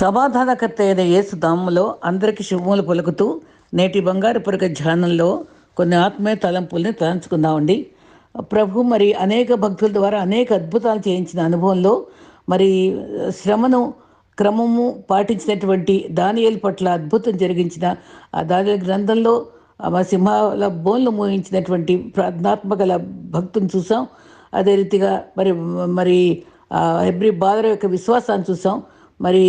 సమాధానకర్త అయిన యేసు నామములో అందరికీ శుభములు పలుకుతూ నేటి బంగారు పొరక ధ్యానంలో కొన్ని ఆత్మీయ తలంపుల్ని తలంచుకుందామండి. ప్రభు మరి అనేక భక్తుల ద్వారా అనేక అద్భుతాలు చేయించిన అనుభవంలో మరి శ్రమను క్రమము పాటించినటువంటి దానియేలు పట్ల అద్భుతం జరిగించిన ఆ దానియల గ్రంథంలో మా సింహాల బోన్లు మోయించినటువంటి ప్రార్థనాత్మక భక్తుని చూసాం. అదే రీతిగా మరి మరి ఎబ్రి హెబ్రి బాదర యొక్క విశ్వాసాన్ని చూసాం. మరి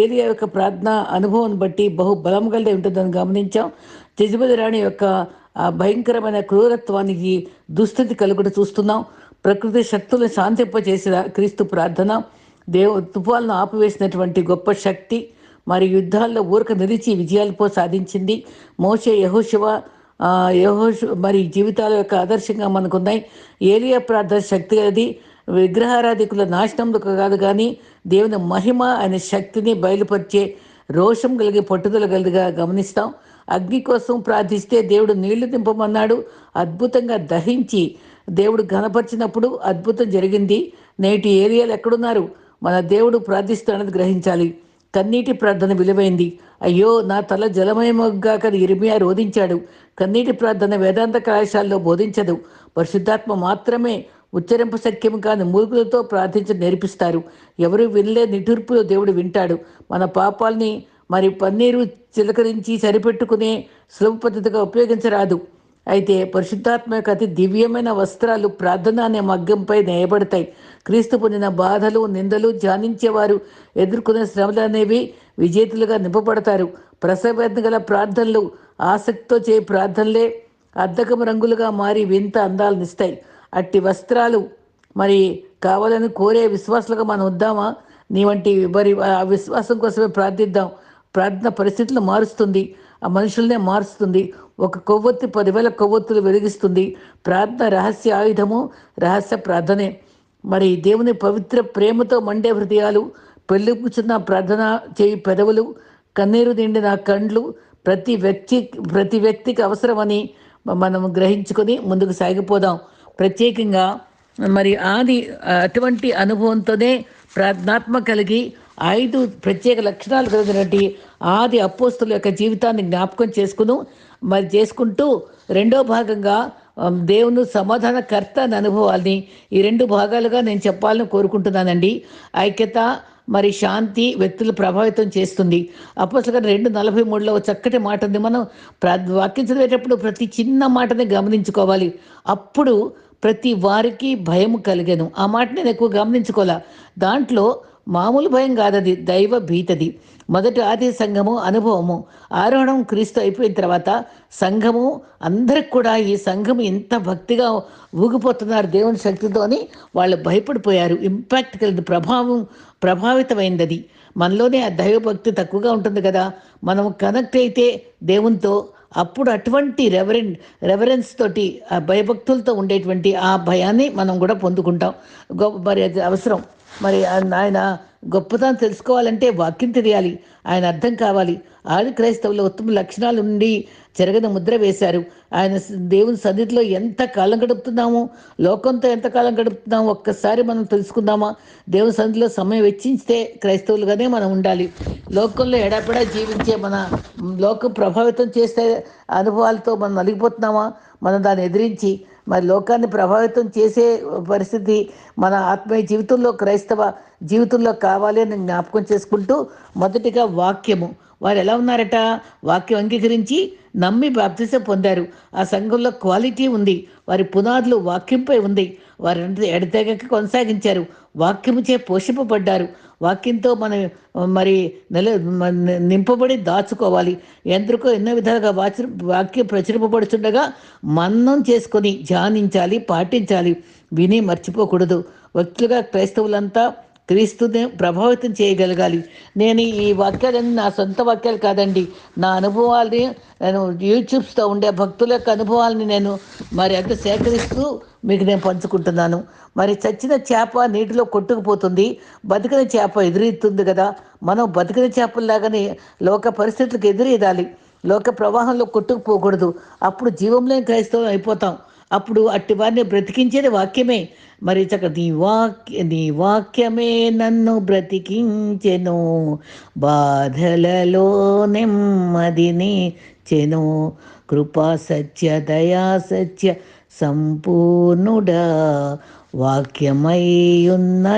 ఏలియా యొక్క ప్రార్థన అనుభవం బట్టి బహు బలం కలిగి ఉంటుందని గమనించాం. తిజబది రాణి యొక్క భయంకరమైన క్రూరత్వానికి దుస్థితి కలుగుట చూస్తున్నాం. ప్రకృతి శక్తులను శాంతింపజేసిన క్రీస్తు ప్రార్థన దేవ తుఫాలను ఆపివేసినటువంటి గొప్ప శక్తి మరి యుద్ధాల్లో ఊరక నిలిచి విజయాలపో సాధించింది. మోషే యహోశివ యహోషు మరి జీవితాల యొక్క ఆదర్శంగా మనకున్నాయి. ఏలియా ప్రార్థన శక్తి అది విగ్రహారాధికుల నాశనంలో కాదు కానీ దేవుని మహిమ అనే శక్తిని బయలుపరిచే రోషం కలిగి పట్టుదల కలిగిగా గమనిస్తాం. అగ్ని కోసం ప్రార్థిస్తే దేవుడు నీళ్ళు దింపమన్నాడు. అద్భుతంగా దహించి దేవుడు ఘనపరిచినప్పుడు అద్భుతం జరిగింది. నేటి ఏరియాలు ఎక్కడున్నారు? మన దేవుడు ప్రార్థిస్తున్నది గ్రహించాలి. కన్నీటి ప్రార్థన విలువైంది. అయ్యో నా తల జలమయముగాక ఇరిమియా రోధించాడు. కన్నీటి ప్రార్థన వేదాంత కళాశాలలో బోధించదు. పరిశుద్ధాత్మ మాత్రమే ఉచ్చరింపు సఖ్యం కాని మూర్ఖులతో ప్రార్థించి నేర్పిస్తారు. ఎవరు వినలే నిటూర్పులో దేవుడు వింటాడు. మన పాపాల్ని మరి పన్నీరు చిలకరించి సరిపెట్టుకునే సులభ పద్ధతిగా ఉపయోగించరాదు. అయితే పరిశుద్ధాత్మ యొక్క అతి దివ్యమైన వస్త్రాలు ప్రార్థన అనే మగ్గంపై నేయబడతాయి క్రీస్తు పొందిన బాధలు నిందలు ధ్యానించేవారు ఎదుర్కొనే శ్రమలు అనేవి విజేతలుగా నింపబడతారు. ప్రసవేదన గల ప్రార్థనలు ఆసక్తితో చేయ ప్రార్థనలే అద్దకం రంగులుగా మారి వింత అందాలనిస్తాయి అట్టి వస్త్రాలు. మరి కావాలని కోరే విశ్వాసులుగా మనం వద్దామా? నీ వంటి మరి ఆ విశ్వాసం కోసమే ప్రార్థిద్దాం. ప్రార్థన పరిస్థితులు మారుస్తుంది. ఆ మనుషులనే మారుస్తుంది. ఒక కొవ్వొత్తి పదివేల కొవ్వొత్తులు వెలిగిస్తుంది. ప్రార్థన రహస్య ఆయుధము రహస్య ప్రార్థనే. మరి దేవుని పవిత్ర ప్రేమతో మండే హృదయాలు పెళ్ళి కూర్చున్న ప్రార్థన చేయి పెదవులు కన్నీరు నిండిన కండ్లు ప్రతి వ్యక్తి ప్రతి వ్యక్తికి అవసరమని మనం గ్రహించుకొని ముందుకు సాగిపోదాం. ప్రత్యేకంగా మరి ఆది అటువంటి అనుభవంతోనే ప్రార్థనాత్మ కలిగి ఐదు ప్రత్యేక లక్షణాలు కలిగినటువంటి ఆది అపోస్తుల యొక్క జీవితాన్ని జ్ఞాపకం చేసుకును. మరి చేసుకుంటూ రెండో భాగంగా దేవుని సమాధానకర్త అని అనుభవాల్ని ఈ రెండు భాగాలుగా నేను చెప్పాలని కోరుకుంటున్నానండి. ఐక్యత మరి శాంతి వ్యక్తులు ప్రభావితం చేస్తుంది. అపోసలుగా రెండు నలభై మూడులో చక్కటి మాట ఉంది మనం వాక్యం చదివేటప్పుడు ప్రతి చిన్న మాటని గమనించుకోవాలి. అప్పుడు ప్రతి వారికి భయం కలిగను. ఆ మాట నేను ఎక్కువ గమనించుకోలే. దాంట్లో మామూలు భయం కాదది దైవ భీతది. మొదటి ఆది సంఘము అనుభవము. ఆరోహణం క్రీస్తు అయిపోయిన తర్వాత సంఘము అందరికి కూడా ఈ సంఘం ఎంత భక్తిగా ఊగిపోతున్నారు దేవుని శక్తితో అని వాళ్ళు భయపడిపోయారు. ఇంపాక్ట్ కలిగింది ప్రభావం ప్రభావితమైంది అది మనలోనే ఆ దైవభక్తి తక్కువగా ఉంటుంది కదా. మనం కనెక్ట్ అయితే దేవునితో అప్పుడు అటువంటి రెవరెన్ రెవరెన్స్ తోటి ఆ భయభక్తులతో ఉండేటువంటి ఆ భయాన్ని మనం కూడా పొందుకుంటాం. మరి అది అవసరం. మరి ఆయన గొప్పతనం తెలుసుకోవాలంటే వాక్యం తెలియాలి ఆయన అర్థం కావాలి. ఆది క్రైస్తవుల ఉత్తమ లక్షణాలు ఉండి చెరగని ముద్ర వేశారు. ఆయన దేవుని సన్నిధిలో ఎంత కాలం గడుపుతున్నాము లోకంతో ఎంత కాలం గడుపుతున్నాము ఒక్కసారి మనం తెలుసుకుందామా? దేవుని సన్నిధిలో సమయం వెచ్చించితే క్రైస్తవులుగానే మనం ఉండాలి. లోకంలో ఎడాపెడా జీవించే మన లోకం ప్రభావితం చేసే అనుభవాలతో మనం నలిగిపోతున్నామా? మనం దాన్ని ఎదిరించి మరి లోకాన్ని ప్రభావితం చేసే పరిస్థితి మన ఆత్మీయ జీవితంలో క్రైస్తవ జీవితంలో కావాలి అని జ్ఞాపకం చేసుకుంటూ మొదటిగా వాక్యము. వారు ఎలా ఉన్నారట? వాక్యం అంగీకరించి నమ్మి బాప్తిసం పొందారు. ఆ సంఘంలో క్వాలిటీ ఉంది. వారి పునాదులు వాక్యంపై ఉంది. వారి ఎడతెగక కొనసాగించారు. వాక్యముచే పోషింపబడ్డారు. వాక్యంతో మనం మరి నెల నింపబడి దాచుకోవాలి. ఎందరికో ఎన్నో విధాలుగా వాచ వాక్యం ప్రచురింపబడుచుండగా మన్నం చేసుకొని ధ్యానించాలి పాటించాలి. విని మర్చిపోకూడదు. వ్యక్తులుగా క్రైస్తవులంతా క్రీస్తునే ప్రభావితం చేయగలగాలి. నేను ఈ వాక్యాలన్నీ నా సొంత వాక్యాలు కాదండి. నా అనుభవాల్ని నేను యూట్యూబ్స్తో ఉండే భక్తుల యొక్క అనుభవాల్ని నేను మరి అంత సేకరిస్తూ మీకు నేను పంచుకుంటున్నాను. మరి చచ్చిన చేప నీటిలో కొట్టుకుపోతుంది. బతికిన చేప ఎదురెత్తుంది కదా. మనం బతికిన చేపల్లాగానే లోక పరిస్థితులకు ఎదురెదాలి లోక ప్రవాహంలో కొట్టుకుపోకూడదు. అప్పుడు జీవంలో క్రైస్తవం అయిపోతాం. అప్పుడు అట్టి వారిని బ్రతికించేది వాక్యమే. మరి చక్క నీ వాక్య నీ వాక్యమే నన్ను బ్రతికించెను. బాధలలో నెమ్మదిని చెను కృపా సత్య దయా సత్య సంపూర్ణుడా. వాక్యమై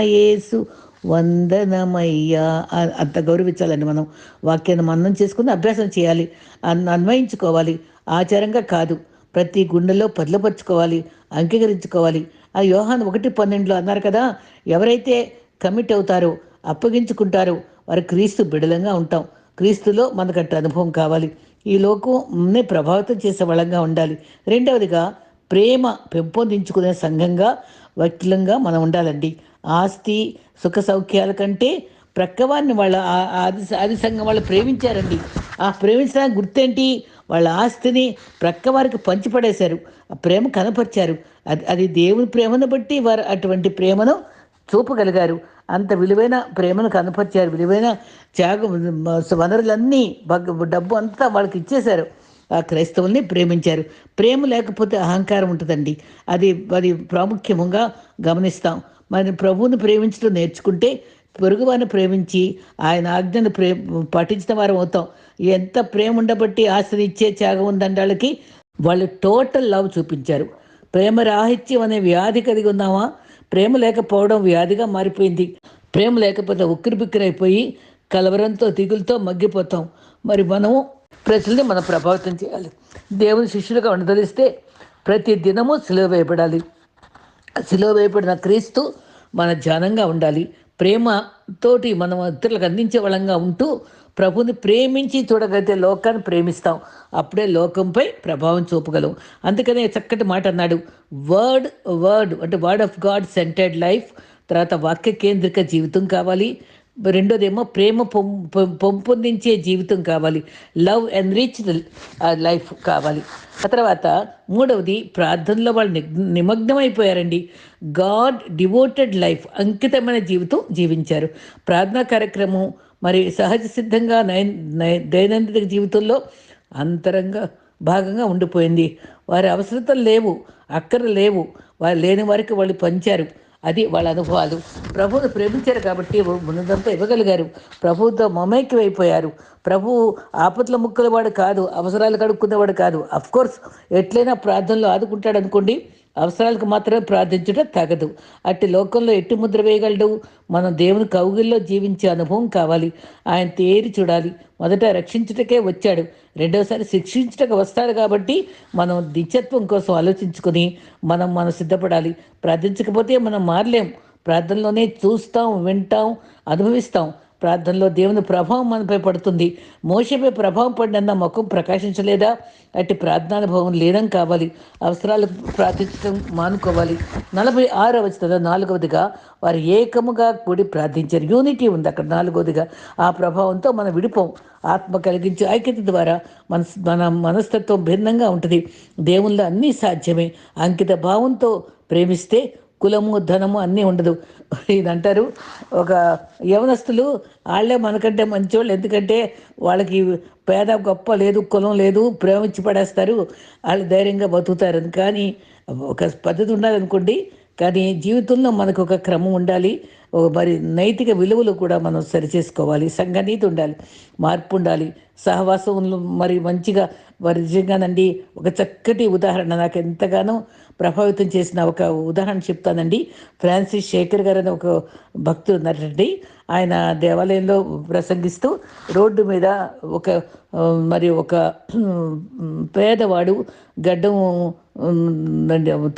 యేసు వందనమయ్యా. అంత గౌరవించాలండి మనం. వాక్యాన్ని మన్నం చేసుకుని అభ్యాసం చేయాలి. అన్ అన్వయించుకోవాలి. ఆచారంగా కాదు. ప్రతి గుండెలో పదిలపరుచుకోవాలి అంగీకరించుకోవాలి. ఆ యోహాన్ ఒకటి పన్నెండులో అన్నారు కదా ఎవరైతే కమిట్ అవుతారో అప్పగించుకుంటారో వారి క్రీస్తు బిడలంగా ఉంటాం. క్రీస్తులో మనకంటే అనుభవం కావాలి. ఈ లోకంని ప్రభావితం చేసే వాళ్ళంగా ఉండాలి. రెండవదిగా ప్రేమ పెంపొందించుకునే సంఘంగా వ్యక్తులంగా మనం ఉండాలండి. ఆస్తి సుఖ సౌఖ్యాల కంటే ప్రక్కవారిని వాళ్ళ ఆది ఆది సంఘం వాళ్ళు ప్రేమించారండి. ఆ ప్రేమించడానికి గుర్తేంటి? వాళ్ళ ఆస్తిని ప్రక్క వారికి పంచిపడేశారు ఆ ప్రేమ కనపరిచారు. అది అది దేవుని ప్రేమను బట్టి వారు అటువంటి ప్రేమను చూపగలిగారు. అంత విలువైన ప్రేమను కనపరిచారు. విలువైన త్యాగం వనరులన్నీ డబ్బు అంతా వాళ్ళకి ఇచ్చేశారు. ఆ క్రైస్తవుల్ని ప్రేమించారు. ప్రేమ లేకపోతే అహంకారం ఉంటుందండి. అది అది ప్రాముఖ్యంగా గమనిస్తాం. మరి ప్రభువుని ప్రేమించడం నేర్చుకుంటే పొరుగువారిని ప్రేమించి ఆయన ఆజ్ఞను ప్రే పఠించిన వారం అవుతాం. ఎంత ప్రేమ ఉండబట్టి ఆశ్రయించే త్యాగం ఉందండాళ్ళకి వాళ్ళు టోటల్ లవ్ చూపించారు. ప్రేమ రాహిత్యం అనే వ్యాధి కలిగి ఉన్నామా? ప్రేమ లేకపోవడం వ్యాధిగా మారిపోయింది. ప్రేమ లేకపోతే ఉక్కిరిబిక్కిరైపోయి కలవరంతో దిగులతో మగ్గిపోతాం. మరి మనము ప్రజల్ని మనం ప్రభావితం చేయాలి. దేవుని శిష్యులుగా ఉండదలిస్తే ప్రతి దినము సిలువ వేయబడాలి. సిలువ వేయబడిన క్రీస్తు మన ధ్యానంగా ఉండాలి. ప్రేమతోటి మనం ఇతరులకు అందించే వాళ్ళంగా ఉంటూ ప్రభుని ప్రేమించి చూడగలిగితే లోకాన్ని ప్రేమిస్తాం. అప్పుడే లోకంపై ప్రభావం చూపగలం. అందుకనే చక్కటి మాట అన్నాడు. వర్డ్ వర్డ్ అంటే word of God centred life తర్వాత వాక్య కేంద్రిక జీవితం కావాలి. రెండోదేమో ప్రేమ పెంపొందించే జీవితం కావాలి. లవ్ రిచ్ లైఫ్ కావాలి. ఆ తర్వాత మూడవది ప్రార్థనలో వాళ్ళు నిమగ్నమైపోయారండి. గాడ్ డివోటెడ్ లైఫ్ అంకితమైన జీవితం జీవించారు. ప్రార్థనా కార్యక్రమం మరి సహజ సిద్ధంగా దైనందిక జీవితంలో అంతరంగా భాగంగా ఉండిపోయింది. వారి అవసరతలు లేవు అక్కర లేవు. వారు లేని వారికి వాళ్ళు పంచారు. అది వాళ్ళ అనుభవాలు. ప్రభువును ప్రేమించారు కాబట్టి ముందంతా ఇవ్వగలిగారు. ప్రభువుతో మమైక్యమైపోయారు ప్రభు ఆపత్ల ముక్కల వాడు కాదు అవసరాలు కడుక్కునేవాడు కాదు. అఫ్కోర్స్ ఎట్లయినా ప్రార్థనలో ఆదుకుంటాడు అనుకోండి అవసరాలకు మాత్రమే ప్రార్థించుట తగదు. అట్టి లోకంలో ఎట్టి ముద్ర వేయగలడు? మనం దేవుని కౌగిల్లో జీవించే అనుభవం కావాలి. ఆయన తేరి చూడాలి. మొదట రక్షించుటకే వచ్చాడు. రెండవసారి శిక్షించుటకు వస్తాడు కాబట్టి మనం దిత్యత్వం కోసం ఆలోచించుకొని మనం మనం సిద్ధపడాలి. ప్రార్థించకపోతే మనం మారలేం. ప్రార్థనలోనే చూస్తాం వింటాం అనుభవిస్తాం. ప్రార్థనలో దేవుని ప్రభావం మనపై పడుతుంది. మోసపై ప్రభావం పడినంత ముఖం ప్రకాశించలేదా? అట్టి ప్రార్థనానుభవం లేనం కావాలి. అవసరాలు ప్రార్థించడం మానుకోవాలి. నలభై ఆరో వచ్చిన నాలుగవదిగా వారు ఏకముగా కూడి ప్రార్థించారు. యూనిటీ ఉంది అక్కడ నాలుగవదిగా. ఆ ప్రభావంతో మనం విడిపోం. ఆత్మ కలిగించే ఐక్యత ద్వారా మన మన మనస్తత్వం భిన్నంగా ఉంటుంది. దేవుళ్ళో అన్నీ సాధ్యమే. అంకిత భావంతో ప్రేమిస్తే కులము ధనము అన్నీ ఉండదు. ఇదంటారు ఒక యవనస్తులు వాళ్ళే మనకంటే మంచివాళ్ళు ఎందుకంటే వాళ్ళకి పేద గొప్ప లేదు కులం లేదు ప్రేమించి పడేస్తారు. వాళ్ళు ధైర్యంగా బతుకుతారు. కానీ ఒక పద్ధతి ఉండాలనుకోండి కానీ జీవితంలో మనకు ఒక క్రమం ఉండాలి. మరి నైతిక విలువలు కూడా మనం సరిచేసుకోవాలి. సంఘనీతి ఉండాలి. మార్పు ఉండాలి. సహవాసంలో మరి మంచిగా వారి నిజంగానండి ఒక చక్కటి ఉదాహరణ. నాకు ఎంతగానో ప్రభావితం చేసిన ఒక ఉదాహరణ చెప్తానండి. ఫ్రాన్సిస్ శేఖర్ గారు అనే ఒక భక్తుడు ఉన్నారండి ఆయన దేవాలయంలో ప్రసంగిస్తూ రోడ్డు మీద ఒక మరి ఒక పేదవాడు గడ్డం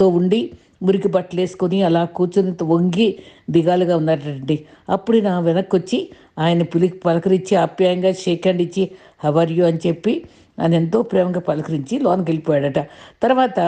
తో ఉండి మురికి బట్టలు వేసుకొని అలా కూర్చొని వంగి దిగాలుగా ఉన్నారండి అప్పుడు నా వెనక్కి వచ్చి ఆయన పులికి పలకరించి ఆప్యాయంగా షేక్ హ్యాండ్ ఇచ్చి హవర్ యూ? అని చెప్పి ఆయన ఎంతో ప్రేమగా పలకరించి లోనికి వెళ్ళిపోయాడట. తర్వాత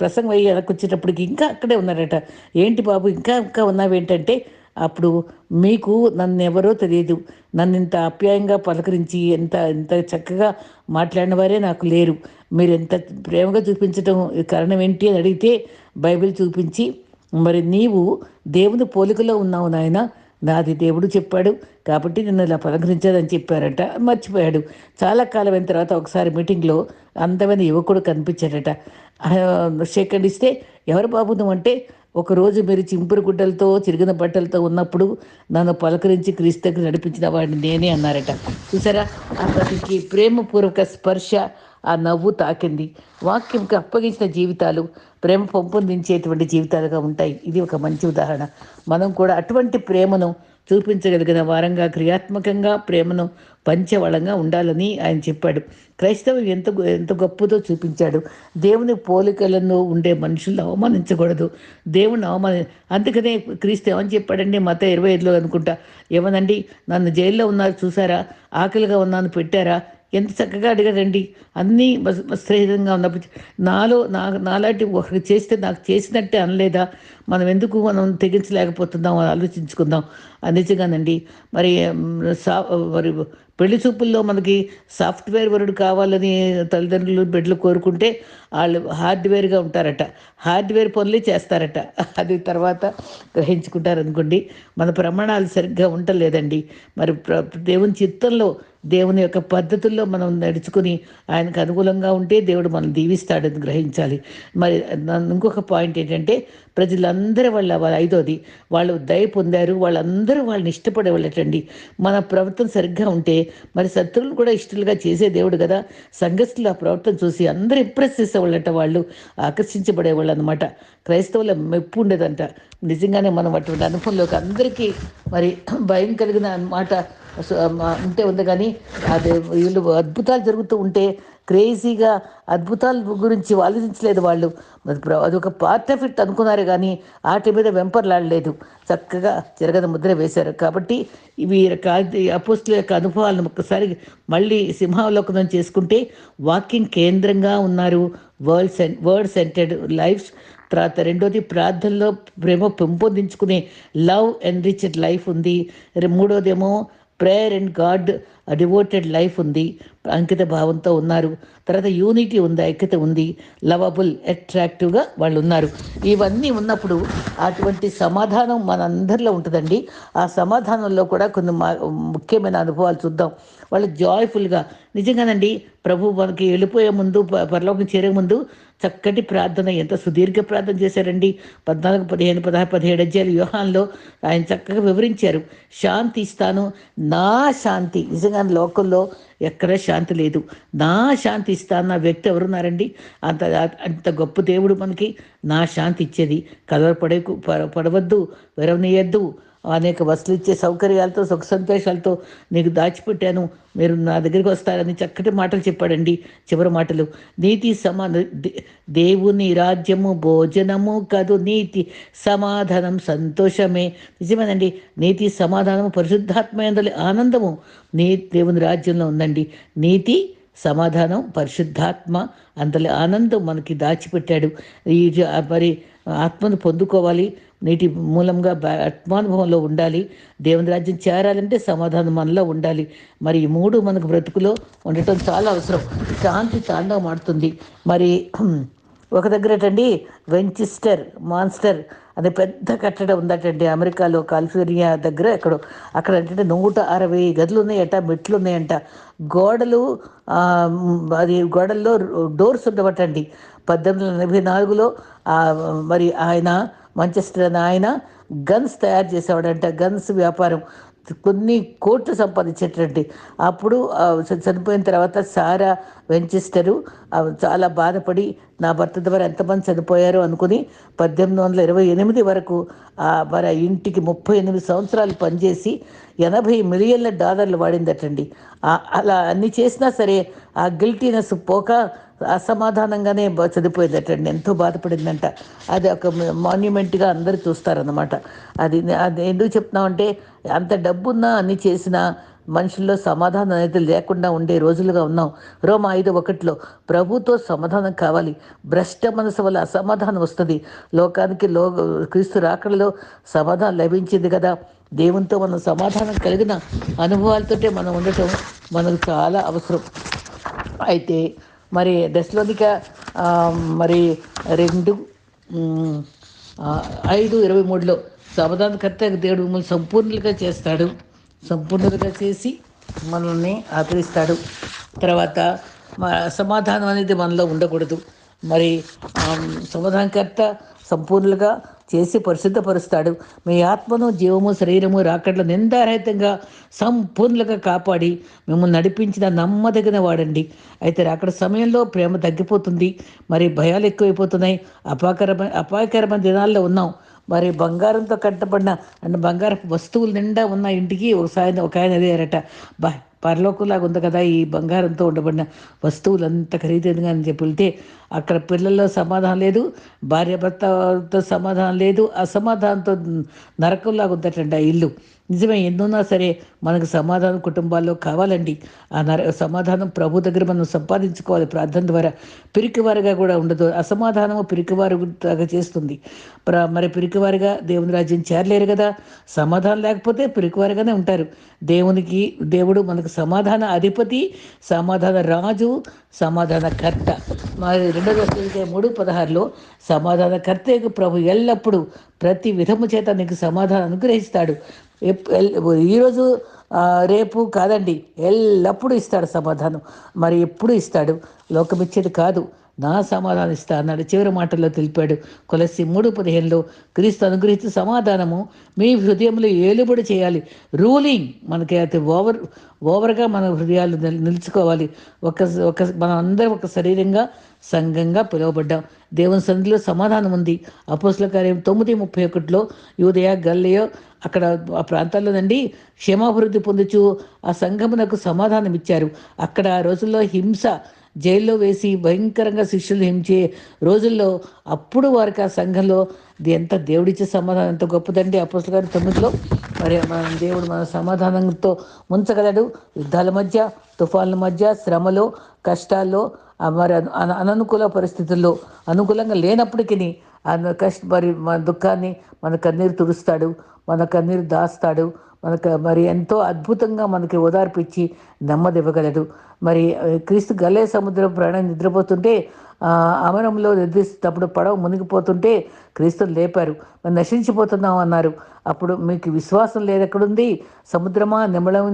ప్రసంగం అయ్యి వెనక్కి వచ్చేటప్పటికి ఇంకా అక్కడే ఉన్నాడట ఏంటి బాబు ఇంకా ఇంకా ఉన్నావేంటంటే అప్పుడు మీకు నన్ను ఎవరో తెలియదు. నన్ను ఇంత ఆప్యాయంగా పలకరించి ఎంత ఎంత చక్కగా మాట్లాడిన వారే నాకు లేరు. మీరు ఎంత ప్రేమగా చూపించడం కారణం ఏంటి అని అడిగితే బైబిల్ చూపించి మరి నీవు దేవుని పోలికలో ఉన్నావు నాయన. నాది దేవుడు చెప్పాడు కాబట్టి నిన్ను ఇలా పలకరించాదని చెప్పారట. మర్చిపోయాడు. చాలా కాలం అయిన తర్వాత ఒకసారి మీటింగ్లో అందమైన యువకుడు కనిపించాడట. సెకండ్ ఇస్తే ఎవరు బాబు నువ్వు అంటే ఒకరోజు మీరు చింపురు గుడ్డలతో చిరిగిన బట్టలతో ఉన్నప్పుడు నన్ను పలకరించి క్రీస్తుకి నడిపించిన వాడిని నేనే అన్నారట. చూసారా? అతనికి ప్రేమపూర్వక స్పర్శ ఆ నవ్వు తాకింది. వాక్యంకి అప్పగించిన జీవితాలు ప్రేమ పెంపొందించేటువంటి జీవితాలుగా ఉంటాయి. ఇది ఒక మంచి ఉదాహరణ. మనం కూడా అటువంటి ప్రేమను చూపించగలిగిన వారంగా క్రియాత్మకంగా ప్రేమను పంచవళంగా ఉండాలని ఆయన చెప్పాడు. క్రైస్తవం ఎంత ఎంత గొప్పదో చూపించాడు. దేవుని పోలికలను ఉండే మనుషులను అవమానించకూడదు. దేవుని అవమాని అందుకనే క్రీస్తు ఏమని చెప్పాడండి? మత ఇరవై ఐదులో అనుకుంటా. ఏమనండి? నన్ను జైల్లో ఉన్నారు చూసారా? ఆకలిగా ఉన్నాను పెట్టారా? ఎంత చక్కగా అడిగాడండి. అన్నీ శ్రేయంగా ఉన్నప్పుడు నాలో నా నాలాంటి ఒకరికి చేస్తే నాకు చేసినట్టే అనలేదా? మనం ఎందుకు మనం తెగించలేకపోతున్నాం అని ఆలోచించుకుందాం. నిజంగానండి. మరి సా మరి పెళ్ళి చూపుల్లో మనకి సాఫ్ట్వేర్ వరుడు కావాలని తల్లిదండ్రులు బిడ్డలు కోరుకుంటే వాళ్ళు హార్డ్వేర్గా ఉంటారట. హార్డ్వేర్ పనులే చేస్తారట. అది తర్వాత గ్రహించుకుంటారు అనుకోండి మన ప్రమాణాలు సరిగ్గా ఉండలేదండి. మరి దేవుని చిత్తంలో దేవుని యొక్క పద్ధతుల్లో మనం నడుచుకుని ఆయనకు అనుకూలంగా ఉంటే దేవుడు మనం దీవిస్తాడని గ్రహించాలి. మరి ఇంకొక పాయింట్ ఏంటంటే ప్రజలందరి వాళ్ళ వాళ్ళ ఐదోది వాళ్ళు దయ పొందారు వాళ్ళందరూ వాళ్ళని ఇష్టపడే వాళ్ళటండి. మన ప్రవర్తన సరిగ్గా ఉంటే మరి శత్రువులు కూడా ఇష్టలుగా చేసే దేవుడు కదా. సంఘస్థులు ఆ ప్రవర్తన చూసి అందరూ ఇంప్రెస్ చేసేవాళ్ళట వాళ్ళు ఆకర్షించబడేవాళ్ళు అనమాట క్రైస్తవుల మెప్పు ఉండేదంట. నిజంగానే మనం అటువంటి అనుభవంలోకి అందరికీ మరి భయం కలిగిన మాట ఉంటే ఉంది కానీ అదే వీళ్ళు అద్భుతాలు జరుగుతూ ఉంటే క్రేజీగా అద్భుతాల గురించి ఆలోచించలేదు వాళ్ళు. అదొక పార్ట్ ఆఫ్ ఇట్ అనుకున్నారు కానీ ఆట మీద వెంపర్లాడలేదు. చక్కగా జరగద ముద్ర వేశారు. కాబట్టి ఇవి అపోస్తుల యొక్క అనుభవాలను ఒక్కసారి మళ్ళీ సింహావలోకనం చేసుకుంటే వాకింగ్ కేంద్రంగా ఉన్నారు వరల్డ్ సెన్ వర్డ్ సెంటెడ్ లైఫ్స్. తర్వాత రెండోది ప్రార్థనలో ప్రేమ పెంపొందించుకునే లవ్ ఎన్రిచ్డ్ లైఫ్ ఉంది. మూడోదేమో prayer and God devoted life ఉంది. అంకిత భావంతో ఉన్నారు. తర్వాత యూనిటీ ఉంది ఐక్యత ఉంది. లవబుల్ అట్రాక్టివ్గా వాళ్ళు ఉన్నారు. ఇవన్నీ ఉన్నప్పుడు అటువంటి సమాధానం మనందరిలో ఉంటుందండి. ఆ సమాధానంలో కూడా కొన్ని ముఖ్యమైన అనుభవాలు చూద్దాం. వాళ్ళు జాయ్ఫుల్గా నిజంగానండి ప్రభు మనకి వెళ్ళిపోయే ముందు పరలోకం చేరే ముందు చక్కటి ప్రార్థన ఎంత సుదీర్ఘ ప్రార్థన చేశారండి. పద్నాలుగు పదిహేను పదహారు పదిహేడు అధ్యాయులు వ్యూహాల్లో ఆయన చక్కగా వివరించారు. శాంతి ఇస్తాను. నా శాంతి. నిజంగా లోకంలో ఎక్కడ శాంతి లేదు. నా శాంతి ఇస్తాను నా వ్యక్తి ఎవరున్నారండి? అంత అంత గొప్ప దేవుడు మనకి నా శాంతి ఇచ్చేది. కలవరపడే పడవద్దు విరవనీయద్దు. అనేక వసతులు ఇచ్చే సౌకర్యాలతో సుఖ సంతోషాలతో నీకు దాచిపెట్టాను. మీరు నా దగ్గరికి వస్తారని చక్కటి మాటలు చెప్పాడండి. చివరి మాటలు. నీతి సమాన దేవుని రాజ్యము భోజనము కదు. నీతి సమాధానం సంతోషమే. నిజమేనండి. నీతి సమాధానము పరిశుద్ధాత్మ ఆనందము నీ దేవుని రాజ్యంలో ఉందండి. నీతి సమాధానం పరిశుద్ధాత్మ అంతలో ఆనందం మనకి దాచిపెట్టాడు. ఈ మరి ఆత్మను పొందుకోవాలి. నీటి మూలంగా ఆత్మానుభవంలో ఉండాలి. దేవుని రాజ్యం చేరాలంటే సమాధానం మనలో ఉండాలి. మరి ఈ మూడు మనకు బ్రతుకులో ఉండటం చాలా అవసరం. శాంతి తాండవం ఆడుతుంది. మరి ఒక దగ్గరటండి వెంచిస్టర్ మాన్స్టర్ అనే పెద్ద కట్టడం ఉందటండి అమెరికాలో కాలిఫోర్నియా దగ్గర ఎక్కడో. అక్కడ అంటే నూట అరవై గదులు ఉన్నాయట మెట్లు ఉన్నాయంట. గోడలు అది గోడల్లో డోర్స్ ఉండవటండి. పద్దెనిమిది వందల ఎనభై నాలుగులో మరి ఆయన మంచెస్టర్ అని ఆయన గన్స్ తయారు చేసేవాడంట. గన్స్ వ్యాపారం. కొన్ని కోట్లు సంపాదించేటండి. అప్పుడు చనిపోయిన తర్వాత సారా వెంచెస్టరు. చాలా బాధపడి నా భర్త ద్వారా ఎంతమంది చనిపోయారో? అనుకుని పద్దెనిమిది వందల ఇరవై ఎనిమిది వరకు మరి ఇంటికి ముప్పై ఎనిమిది సంవత్సరాలు పనిచేసి ఎనభై మిలియన్ల డాలర్లు వాడిందటండి. అలా అన్ని చేసినా సరే ఆ గిల్టీనెస్ పోక అసమాధానంగానే చనిపోయిందటండి. ఎంతో బాధపడిందంట. అది ఒక మాన్యుమెంట్గా అందరూ చూస్తారన్నమాట. అది అది ఎందుకు చెప్తున్నామంటే అంత డబ్బున్నా అన్ని చేసినా మనుషుల్లో సమాధానం అనేది లేకుండా ఉండే రోజులుగా ఉన్నాం. రోమ ఐదు ఒకటిలో ప్రభుతో సమాధానం కావాలి. భ్రష్ట మనసు వల్ల అసమాధానం వస్తుంది. లోకానికి లో క్రీస్తు రాకడలో సమాధానం లభించింది కదా. దేవునితో మనం సమాధానం కలిగిన అనుభవాలతోటే మనం ఉండటం మనకు చాలా అవసరం. అయితే మరి దశలోనిక మరి రెండు ఐదు ఇరవై మూడులో సమాధానకర్త దేవుడు మిమ్మల్ని సంపూర్ణులుగా చేస్తాడు. సంపూర్ణులుగా చేసి మనల్ని ఆదరిస్తాడు. తర్వాత సమాధానం అనేది మనలో ఉండకూడదు. మరి సమాధానకర్త సంపూర్ణులుగా చేసి పరిశుద్ధపరుస్తాడు. మీ ఆత్మను జీవము శరీరము రాకడ్ల నిందారహితంగా సంపూర్ణంగా కాపాడి మిమ్మల్ని నడిపించిన నమ్మదగిన వాడండి. అయితే రాకడ సమయంలో ప్రేమ తగ్గిపోతుంది. మరి భయాలు ఎక్కువైపోతున్నాయి. అపాకరమైన అపాయకరమైన దినాల్లో ఉన్నాం. మరి బంగారంతో కట్టబడిన అంటే బంగారపు వస్తువులు నిండా ఉన్న ఇంటికి ఒకసారి ఒక ఆయన అదేరట బా పరలోకంలాగా ఉంది కదా ఈ బంగారంతో ఉండబడిన వస్తువులు అంత ఖరీదైనగా అని చెప్పి వెళ్తే అక్కడ పిల్లల్లో సమాధానం లేదు భార్య భర్తతో సమాధానం లేదు అసమాధానంతో నరకంలాగా ఉందటండి ఆ ఇల్లు. నిజమే ఎన్నున్నా సరే మనకు సమాధానం కుటుంబాల్లో కావాలండి. ఆ నర సమాధానం ప్రభు దగ్గర మనం సంపాదించుకోవాలి. ప్రార్థన ద్వారా పిరికివారుగా కూడా ఉండదు. అసమాధానము పిరికివారు చేస్తుంది. మరి పిరికివారుగా దేవుని రాజ్యం చేరలేరు కదా. సమాధానం లేకపోతే పిరికివారుగానే ఉంటారు. దేవునికి దేవుడు మనకు సమాధాన అధిపతి సమాధాన రాజు సమాధాన కర్త. మరి రెండో దశ మూడు పదహారులో సమాధాన కర్తకు ప్రభు ఎల్లప్పుడూ ప్రతి విధము చేత నీకు సమాధానం అనుగ్రహిస్తాడు. ఈరోజు రేపు కాదండి ఎల్లప్పుడూ ఇస్తాడు సమాధానం. మరి ఎప్పుడు ఇస్తాడు? లోకం ఇచ్చేది కాదు. నా సమాధానం ఇస్తా అన్నాడు. చివరి మాటల్లో తెలిపాడు కొలసి మూడు పదిహేనులో క్రీస్తు అనుగ్రహించిన సమాధానము మీ హృదయంలో ఏలుబడి చేయాలి. రూలింగ్ మనకి అయితే ఓవర్ ఓవర్గా మన హృదయాలు నిలుచుకోవాలి. ఒక ఒక మనం అందరం ఒక శరీరంగా సంఘంగా పిలువబడ్డాం. దేవుని సన్నిధిలో సమాధానం ఉంది. అపోసుల కార్యం తొమ్మిది ముప్పై ఒకటిలో యూదయ గల్లయో అక్కడ ఆ ప్రాంతాల్లోనండి క్షేమాభివృద్ధి పొందుచు ఆ సంఘమునకు సమాధానం ఇచ్చారు. అక్కడ ఆ రోజుల్లో హింస జైల్లో వేసి భయంకరంగా శిష్యులు హించే రోజుల్లో అప్పుడు వారికి ఆ సంఘంలో ఎంత దేవుడిచ్చే సమాధానం ఎంత గొప్పదండి అపోసుల గారి తొమ్మిదిలో. మరి మన దేవుడు మన సమాధానంతో ముంచగలడు. యుద్ధాల మధ్య తుఫాన్ల మధ్య శ్రమలో కష్టాల్లో మరి అననుకూల పరిస్థితుల్లో అనుకూలంగా లేనప్పటికీ కష్ట మరి మన దుఃఖాన్ని మన కన్నీరు తుడుస్తాడు మన కన్నీరు దాస్తాడు మనకు మరి ఎంతో అద్భుతంగా మనకి ఓదార్పిచ్చి నెమ్మదివ్వగలడు. మరి క్రీస్తు గలే సముద్రం ప్రాణం నిద్రపోతుంటే అమరంలో నిర్దిస్తప్పుడు పడవ మునిగిపోతుంటే క్రీస్తులు లేపారు. మరి నశించిపోతున్నాం అన్నారు. అప్పుడు మీకు విశ్వాసం లేదెక్కడుంది? సముద్రమా? నిమ్మళం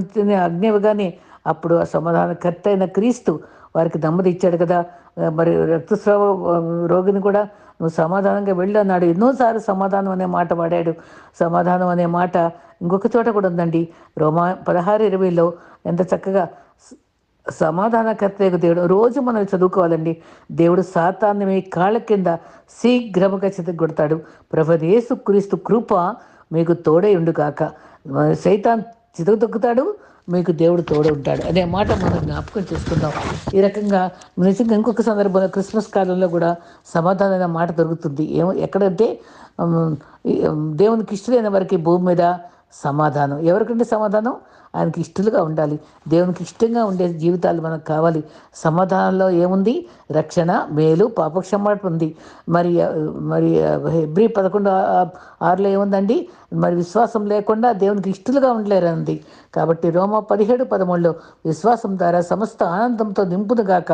అగ్నివగానే అప్పుడు ఆ సమాధానకర్త అయిన క్రీస్తు వారికి నెమ్మది ఇచ్చాడు కదా. మరి రక్తస్రావ రోగిని కూడా నువ్వు సమాధానంగా వెళ్ళు అన్నాడు. ఎన్నోసార్లు సమాధానం అనే మాట వాడాడు. సమాధానం అనే మాట ఇంకొక చోట కూడా ఉందండి. రోమా పదహారు ఇరవైలో ఎంత చక్కగా సమాధానకర్త దేవుడు రోజు మనం చదువుకోవాలండి. దేవుడు సాతాన్ని మీ కాళ్ళ కింద శీఘ్రముగా చితగొడతాడు ప్రభదేసు క్రీస్తు కృప మీకు తోడై ఉండు కాక సైతాన్ చితగదొక్కుతాడు మీకు దేవుడు తోడు ఉంటాడు. అనే మాట మనం జ్ఞాపకం చేసుకుందాం. ఈ రకంగా నిజంగా ఇంకొక సందర్భంలో క్రిస్మస్ కాలంలో కూడా సమాధానమైన మాట దొరుకుతుంది. ఏమో ఎక్కడంటే దేవునికి ఇష్టమైన వారికి భూమి మీద సమాధానం. ఎవరికంటే సమాధానం? ఆయనకి ఇష్టలుగా ఉండాలి. దేవునికి ఇష్టంగా ఉండే జీవితాలు మనకు కావాలి. సమాధానంలో ఏముంది? రక్షణ మేలు పాపక్షమాట ఉంది. మరి మరి హెబ్రి పదకొండు ఆరులో ఏముందండి? మరి విశ్వాసం లేకుండా దేవునికి ఇష్టలుగా ఉండలేరంది కాబట్టి రోమ పదిహేడు పదమూడులో విశ్వాసం ద్వారా సమస్త ఆనందంతో నింపునుగాక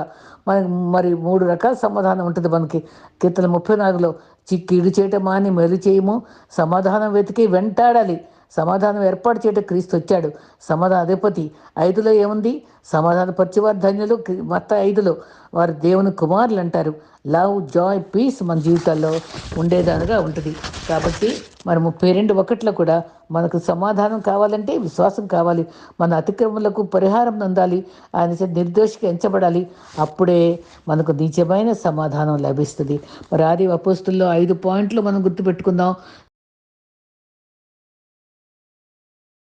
మరి మరి మూడు రకాల సమాధానం ఉంటుంది మనకి. కీర్తన ముప్పై నాలుగులో చిక్కిడు చేయటం మాని మెలు చేయము. సమాధానం వెతికి వెంటాడాలి. సమాధానం ఏర్పాటు చేయటం క్రీస్తు వచ్చాడు. సమాధాన అధిపతి ఐదులో ఏముంది? సమాధాన పరిచేవారు ధన్యులు మత్త ఐదులో. వారు దేవుని కుమారులు అంటారు. లవ్ జాయ్ పీస్ మన జీవితాల్లో ఉండేదానిగా ఉంటుంది. కాబట్టి మరి ముప్పై రెండు ఒకటిలో కూడా మనకు సమాధానం కావాలంటే విశ్వాసం కావాలి. మన అతిక్రమలకు పరిహారం అందాలి ఆయన నిర్దోషికి ఎంచబడాలి. అప్పుడే మనకు నిజమైన సమాధానం లభిస్తుంది. మరి ఆది అపోస్తుల్లో ఐదు పాయింట్లు మనం గుర్తుపెట్టుకుందాం.